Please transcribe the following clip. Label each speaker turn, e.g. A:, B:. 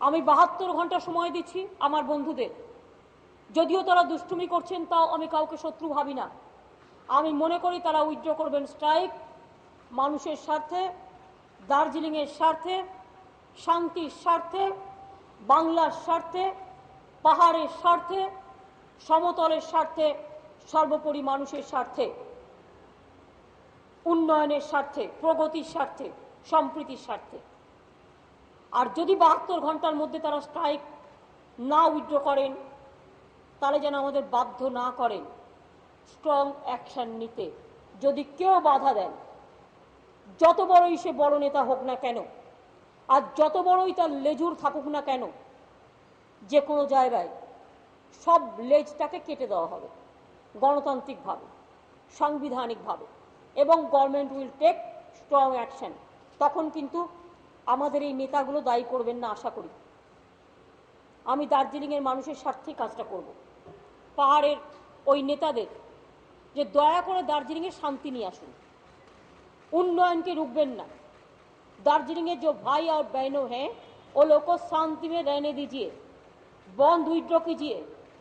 A: আমি বাহাত্তর ঘণ্টা সময় দিচ্ছি আমার বন্ধুদের। যদিও তারা দুষ্টুমি করছেন, তাও আমি কাউকে শত্রু ভাবি না। আমি মনে করি তারা উইথড্র করবেন স্ট্রাইক, মানুষের স্বার্থে, দার্জিলিংয়ের স্বার্থে, শান্তির স্বার্থে, বাংলার স্বার্থে, পাহাড়ের স্বার্থে, সমতলের স্বার্থে, সর্বোপরি মানুষের স্বার্থে, উন্নয়নের স্বার্থে, প্রগতির স্বার্থে, সম্প্রীতির স্বার্থে। আর যদি বাহাত্তর ঘণ্টার মধ্যে তারা স্ট্রাইক না উইথড্র করেন, তাহলে যেন আমাদের বাধ্য না করেন স্ট্রং অ্যাকশন নিতে। যদি কেউ বাধা দেন, যত বড়ই সে বড় নেতা হোক না কেন, আর যত বড়ই তার লেজুর থাকুক না কেন, যে কোনো জায়গায় সব লেজটাকে কেটে দেওয়া হবে, গণতান্ত্রিকভাবে, সাংবিধানিকভাবে, এবং government will take strong action তখন কিন্তু আমাদের এই নেতাগুলো দায়ী করবেন না আশা করি আমি দার্জিলিংয়ের মানুষের স্বার্থে কাজটা করব পাহাড়ের ওই নেতাদের যে দয়া করে দার্জিলিংয়ে শান্তি নিয়ে আসুন उन्नयन रुकबेन ना दार्जिलिंग में जो भाई और बहनों हैं वो लोग को शांति में रहने दीजिए बॉन्ड विड्रॉ कीजिए